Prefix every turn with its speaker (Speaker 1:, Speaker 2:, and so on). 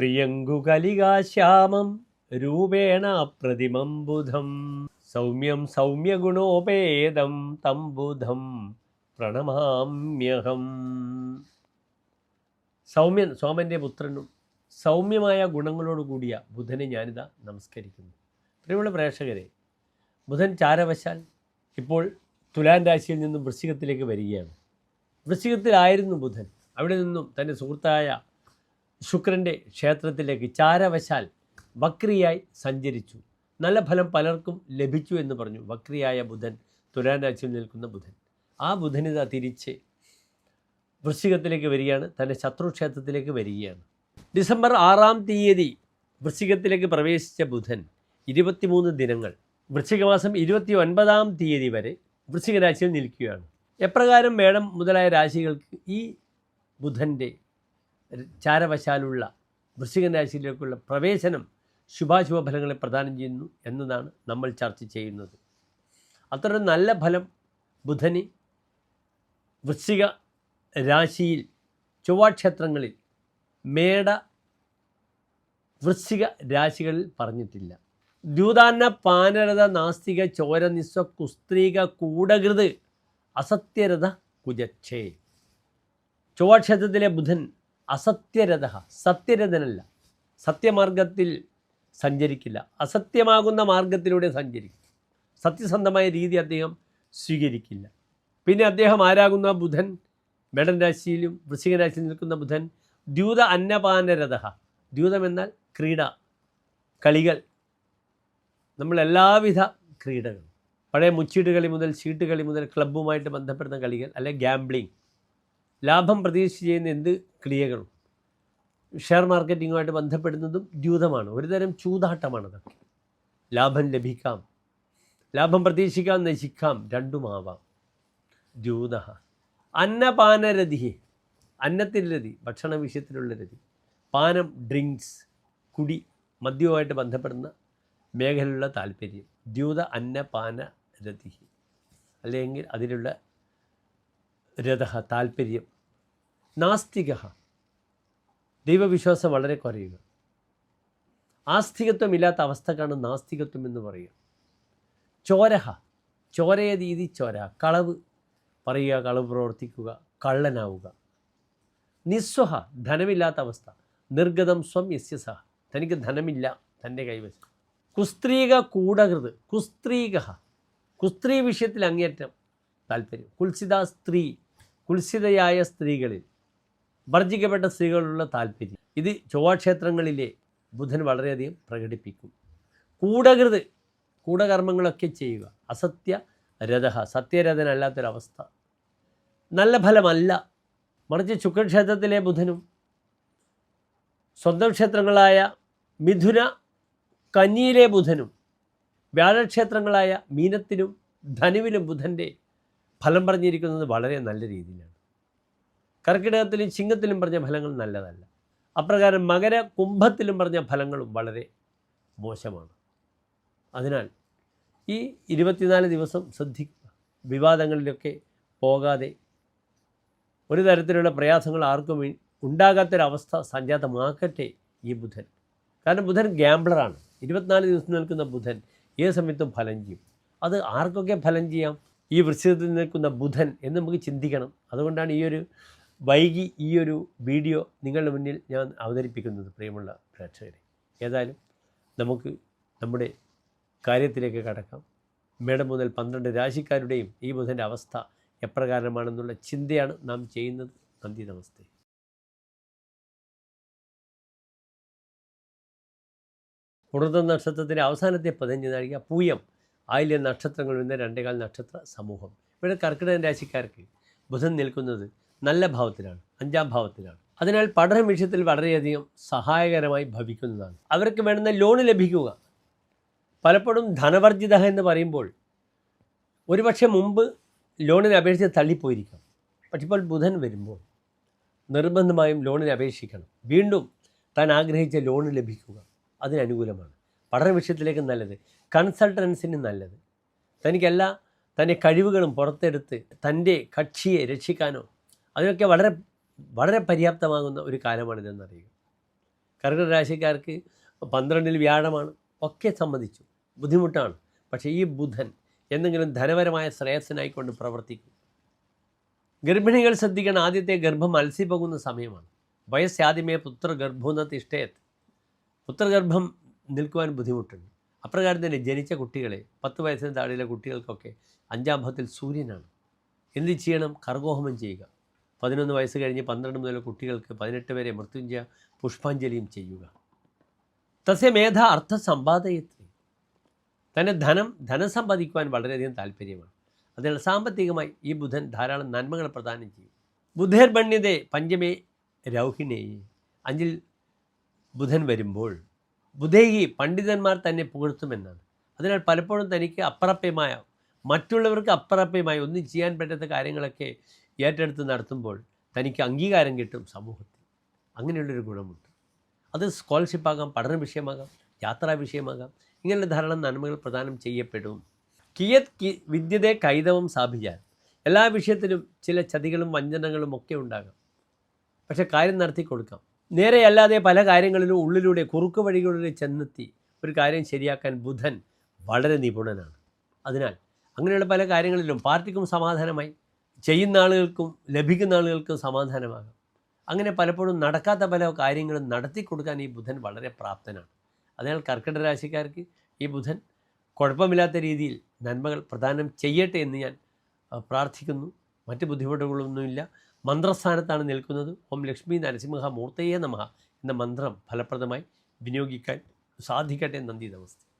Speaker 1: പ്രിയങ്കുകലികാശ്യാമം രൂപേണ പ്രതിമം ബുധം. സൗമ്യം സൗമ്യഗുണോപേതം തം ബുധം പ്രണമാമ്യഹം. സൗമ്യൻ സോമന്റെ പുത്രനും സൗമ്യമായ ഗുണങ്ങളോട് കൂടിയ ബുധനെ ഞാനിതാ നമസ്കരിക്കുന്നു. പ്രിയമുള്ള പ്രേക്ഷകരെ ബുധൻ ചാരവശാൽ ഇപ്പോൾ തുലാൻ രാശിയിൽ നിന്നും വൃശ്ചികത്തിലേക്ക് വരികയാണ്. വൃശ്ചികത്തിലായിരുന്നു ബുധൻ. അവിടെ നിന്നും തന്റെ സുഹൃത്തായ ശുക്രന്റെ ക്ഷേത്രത്തിലേക്ക് ചാരവശാൽ വക്രിയായി സഞ്ചരിച്ചു. നല്ല ഫലം പലർക്കും ലഭിച്ചു എന്ന് പറഞ്ഞു വക്രിയായ ബുധൻ തുലാൻ രാശിയിൽ നിൽക്കുന്ന ബുധൻ. ആ ബുധനിത തിരിച്ച് വൃശ്ചികത്തിലേക്ക് വരികയാണ് തന്റെ ശത്രുക്ഷേത്രത്തിലേക്ക് വരികയാണ്. ഡിസംബർ ആറാം തീയതി വൃശ്ചികത്തിലേക്ക് പ്രവേശിച്ച ബുധൻ ഇരുപത്തിമൂന്ന് ദിനങ്ങൾ വൃശ്ചികമാസം ഇരുപത്തി ഒൻപതാം തീയതി വരെ വൃശ്ചിക രാശിയിൽ നിൽക്കുകയാണ്. എപ്രകാരം വേണം മുതലായ രാശികൾക്ക് ഈ ബുധന്റെ ചാരവശാലുള്ള വൃശ്ചിക രാശിയിലേക്കുള്ള പ്രവേശനം ശുഭാശുഭ ഫലങ്ങളെ പ്രദാനം ചെയ്യുന്നു എന്നതാണ് നമ്മൾ ചർച്ച ചെയ്യുന്നത്. അത്ര നല്ല ഫലം ബുധന് വൃശ്ചിക രാശിയിൽ ചൊവ്വാക്ഷേത്രങ്ങളിൽ മേട വൃശ്ചിക രാശികളിൽ പറഞ്ഞിട്ടില്ല. ദ്യൂതാന്ന പാനരഥ നാസ്തിക ചോരനിസ്വ കുസ്ത്രീക കൂടകൃത് അസത്യരഥ കുജക്ഷേ ചൊവ്വാക്ഷേത്രത്തിലെ ബുധൻ അസത്യരഥ സത്യരഥനല്ല. സത്യമാർഗത്തിൽ സഞ്ചരിക്കില്ല. അസത്യമാകുന്ന മാർഗത്തിലൂടെ സഞ്ചരിക്കും. സത്യസന്ധമായ രീതി അദ്ദേഹം സ്വീകരിക്കില്ല. പിന്നെ അദ്ദേഹം ആരാകുന്ന ബുധൻ? മേടൻ രാശിയിലും വൃശ്ചിക രാശിയിൽ നിൽക്കുന്ന ബുധൻ. ദ്യൂത അന്നപാനരഥ. ദ്യൂതം എന്നാൽ ക്രീഡ കളികൾ. നമ്മളെല്ലാവിധ ക്രീഡകളും. പഴയ മുച്ചീട്ട് കളി മുതൽ ചീട്ട് കളി മുതൽ ക്ലബ്ബുമായിട്ട് ബന്ധപ്പെടുന്ന കളികൾ അല്ലെങ്കിൽ ഗാംബ്ലിംഗ് ലാഭം പ്രതീക്ഷിച്ച് ചെയ്യുന്ന എന്ത് ക്രിയകളും? ഷെയർ മാർക്കറ്റിങ്ങുമായിട്ട് ബന്ധപ്പെടുന്നതും ദ്യൂതമാണ്. ഒരുതരം ചൂതാട്ടമാണ് അതൊക്കെ. ലാഭം ലഭിക്കാം. ലാഭം പ്രതീക്ഷിക്കാം നശിക്കാം. രണ്ടുമാവാം ദ്യൂത. അന്നപാനരതി അന്നത്തിൽ രതി ഭക്ഷണ വിഷയത്തിലുള്ള രതി പാനം ഡ്രിങ്ക്സ് കുടി മദ്യവുമായിട്ട് ബന്ധപ്പെടുന്ന മേഖലയിലുള്ള താല്പര്യം. ദ്യൂത അന്നപാന രതി അല്ലെങ്കിൽ അതിലുള്ള രഥ താല്പര്യം. നാസ്തിക ദൈവവിശ്വാസം വളരെ കുറയുക. ആസ്തികത്വമില്ലാത്ത അവസ്ഥക്കാണ് നാസ്തികത്വം എന്ന് പറയുക. ചോരഹ. ചോരയ രീതി ചോര. കളവ്. പറയുക കളവ് പ്രവർത്തിക്കുക കള്ളനാവുക. നിസ്വഹ. ധനമില്ലാത്ത അവസ്ഥ. നിർഗതം സ്വം യസ്യ സഹ. തനിക്ക് ധനമില്ല തന്റെ കൈവശം. കുസ്ത്രീക കൂടകൃത്. കുസ്ത്രീക കുസ്ത്രീ വിഷയത്തിൽ അങ്ങേറ്റം താല്പര്യം. കുൽസിത സ്ത്രീ. കുൽസിതയായ സ്ത്രീകളിൽ. വർജിക്കപ്പെട്ട സ്ത്രീകളുള്ള താല്പര്യം. ഇത് ചൊവ്വാക്ഷേത്രങ്ങളിലെ ബുധൻ വളരെയധികം പ്രകടിപ്പിക്കും. കൂടകൃത് കൂടകർമ്മങ്ങളൊക്കെ ചെയ്യുക. അസത്യ രഥ സത്യരഥനല്ലാത്തൊരവസ്ഥ. നല്ല ഫലമല്ല. മറിച്ച് ശുക്രക്ഷേത്രത്തിലെ ബുധനും സ്വന്തം ക്ഷേത്രങ്ങളായ മിഥുന കന്നിയിലെ ബുധനും വ്യാഴക്ഷേത്രങ്ങളായ മീനത്തിനും ധനുവിലും ബുധന്റെ ഫലം പറഞ്ഞിരിക്കുന്നത് വളരെ നല്ല രീതിയിലാണ്. കർക്കിടകത്തിലും ചിങ്ങത്തിലും പറഞ്ഞ ഫലങ്ങൾ നല്ലതല്ല. അപ്രകാരം മകര കുംഭത്തിലും പറഞ്ഞ ഫലങ്ങളും വളരെ മോശമാണ്. അതിനാൽ ഈ ഇരുപത്തിനാല് ദിവസം ശ്രദ്ധിക്കുക വിവാദങ്ങളിലൊക്കെ പോകാതെ ഒരു തരത്തിലുള്ള പ്രയാസങ്ങൾ ആർക്കും ഉണ്ടാകാത്തൊരവസ്ഥ സംജാതമാക്കട്ടെ ഈ ബുധൻ. കാരണം ബുധൻ ഗ്യാംബ്ലറാണ് ഇരുപത്തിനാല് ദിവസം നിൽക്കുന്ന ബുധൻ ഏത് സമയത്തും ഫലം ചെയ്യും. അത് ആർക്കൊക്കെ ഫലം ചെയ്യാം? ഈ വൃശ്ചികത്തിൽ നിൽക്കുന്ന ബുധൻ എന്ന് നമുക്ക് ചിന്തിക്കണം. അതുകൊണ്ടാണ് ഈ ഒരു വൈകി ഈ ഒരു വീഡിയോ നിങ്ങളുടെ മുന്നിൽ ഞാൻ അവതരിപ്പിക്കുന്നത് പ്രിയമുള്ള പ്രേക്ഷകരെ. ഏതായാലും നമുക്ക് നമ്മുടെ കാര്യത്തിലേക്ക് കടക്കാം. മേടം മുതൽ പന്ത്രണ്ട് രാശിക്കാരുടെയും ഈ ബുധന്റെ അവസ്ഥ എപ്രകാരമാണെന്നുള്ള ചിന്തയാണ് നാം ചെയ്യുന്നത്. നന്ദി നമസ്തേ. പുറത്ത നക്ഷത്രത്തിന്റെ അവസാനത്തെ പതിനഞ്ച് നാഴിക പൂയം ആയില്യ നക്ഷത്രങ്ങൾ വരുന്ന രണ്ടേകാൽ നക്ഷത്ര സമൂഹം. ഇവിടെ കർക്കിടക രാശിക്കാർക്ക് ബുധൻ നിൽക്കുന്നത് നല്ല ഭാവത്തിലാണ് അഞ്ചാം ഭാവത്തിലാണ്. അതിനാൽ പഠന വിഷയത്തിൽ വളരെയധികം സഹായകരമായി ഭവിക്കുന്നതാണ്. അവർക്ക് വേണ്ടുന്ന ലോൺ ലഭിക്കുക. പലപ്പോഴും ധനവർജിത എന്ന് പറയുമ്പോൾ ഒരുപക്ഷെ മുമ്പ് ലോണിന് അപേക്ഷിച്ച് തള്ളിപ്പോയിരിക്കാം. പക്ഷെ ഇപ്പോൾ ബുധൻ വരുമ്പോൾ നിർബന്ധമായും ലോണിന് അപേക്ഷിക്കണം. വീണ്ടും താൻ ആഗ്രഹിച്ച ലോൺ ലഭിക്കുക. അതിനനുകൂലമാണ് പഠന വിഷയത്തിലേക്ക് നല്ലത്. കൺസൾട്ടൻസിന് നല്ലത്. തനിക്കല്ല തന്റെ കഴിവുകളും പുറത്തെടുത്ത് തന്റെ കക്ഷിയെ രക്ഷിക്കാനോ അതിനൊക്കെ വളരെ വളരെ പര്യാപ്തമാകുന്ന ഒരു കാലമാണിതെന്നറിയുക കർക്കിടക രാശിക്കാർക്ക് പന്ത്രണ്ടിൽ വ്യാഴമാണ് ഒക്കെ സംബന്ധിച്ചു ബുദ്ധിമുട്ടാണ്. പക്ഷേ ഈ ബുധൻ എന്തെങ്കിലും ധനപരമായ ശ്രേയസ്സിനായിക്കൊണ്ട് പ്രവർത്തിക്കും. ഗർഭിണികൾ ശ്രദ്ധിക്കണം ആദ്യത്തെ ഗർഭം അലസിപ്പോകുന്ന സമയമാണ്. വയസ്സാദ്യമേ പുത്രഗർഭമെന്ന തിഷ്ടയത് പുത്രഗർഭം നിൽക്കുവാൻ ബുദ്ധിമുട്ടുണ്ട്. അപ്രകാരം തന്നെ ജനിച്ച കുട്ടികളെ പത്ത് വയസ്സിന് താഴെയുള്ള കുട്ടികൾക്കൊക്കെ അഞ്ചാം ഭാവത്തിൽ സൂര്യനാണ്. എന്ത് ചെയ്യണം? കർഗോഹമം ചെയ്യുക. പതിനൊന്ന് വയസ്സ് കഴിഞ്ഞ് പന്ത്രണ്ട് മുതൽ കുട്ടികൾക്ക് പതിനെട്ട് വരെ മൃത്യുഞ്ജയ പുഷ്പാഞ്ജലിയും ചെയ്യുക. തസ്യ മേധ അർത്ഥ സമ്പാദയത്രി. തന്നെ ധനം ധനം സമ്പാദിക്കുവാൻ വളരെയധികം താല്പര്യമാണ്. അതിനാൽ സാമ്പത്തികമായി ഈ ബുധൻ ധാരാളം നന്മകൾ പ്രദാനം ചെയ്യും. ബുധേർ ബണ്യതേ പഞ്ചമേ രൗഹിണേ. അഞ്ചിൽ ബുധൻ വരുമ്പോൾ ബുധേഹി പണ്ഡിതന്മാർ തന്നെ പുകഴ്ത്തുമെന്നാണ്. അതിനാൽ പലപ്പോഴും തനിക്ക് അപ്രാപ്യമായ മറ്റുള്ളവർക്ക് അപ്രാപ്യമായ ഒന്നും ചെയ്യാൻ പറ്റാത്ത കാര്യങ്ങളൊക്കെ ഏറ്റെടുത്ത് നടത്തുമ്പോൾ തനിക്ക് അംഗീകാരം കിട്ടും സമൂഹത്തിൽ. അങ്ങനെയുള്ളൊരു ഗുണമുണ്ട്. അത് സ്കോളർഷിപ്പാകാം പഠന വിഷയമാകാം യാത്രാ വിഷയമാകാം ഇങ്ങനെയുള്ള ധാരാളം നന്മകൾ പ്രദാനം ചെയ്യപ്പെടും. കിയത് കി വിദ്യതെ കൈതവം സ്ഥാപിച്ചാൽ എല്ലാ വിഷയത്തിലും ചില ചതികളും വഞ്ചനകളും ഒക്കെ ഉണ്ടാകാം. പക്ഷെ കാര്യം നടത്തി കൊടുക്കാം. നേരെയല്ലാതെ പല കാര്യങ്ങളിലും ഉള്ളിലൂടെ കുറുക്ക് വഴികളിലൂടെ ചെന്നെത്തി ഒരു കാര്യം ശരിയാക്കാൻ ബുധൻ വളരെ നിപുണനാണ്. അതിനാൽ അങ്ങനെയുള്ള പല കാര്യങ്ങളിലും പാർട്ടിക്കും സമാധാനമായി. ചെയ്യുന്ന ആളുകൾക്കും ലഭിക്കുന്ന ആളുകൾക്കും സമാധാനമാകാം. അങ്ങനെ പലപ്പോഴും നടക്കാത്ത പല കാര്യങ്ങളും നടത്തി കൊടുക്കാൻ ഈ ബുധൻ വളരെ പ്രാപ്തനാണ്. അതിനാൽ കർക്കിടക രാശിക്കാർക്ക് ഈ ബുധൻ കുഴപ്പമില്ലാത്ത രീതിയിൽ നന്മകൾ പ്രദാനം ചെയ്യട്ടെ എന്ന് ഞാൻ പ്രാർത്ഥിക്കുന്നു. മറ്റ് ബുദ്ധിമുട്ടുകളൊന്നുമില്ല. മന്ത്രസ്ഥാനത്താണ് നിൽക്കുന്നത്. ഓം ലക്ഷ്മി നരസിംഹ മൂർത്തയേ നമഃ എന്ന മന്ത്രം ഫലപ്രദമായി വിനിയോഗിക്കാൻ സാധിക്കട്ടെ. നന്ദി നമസ്തേ.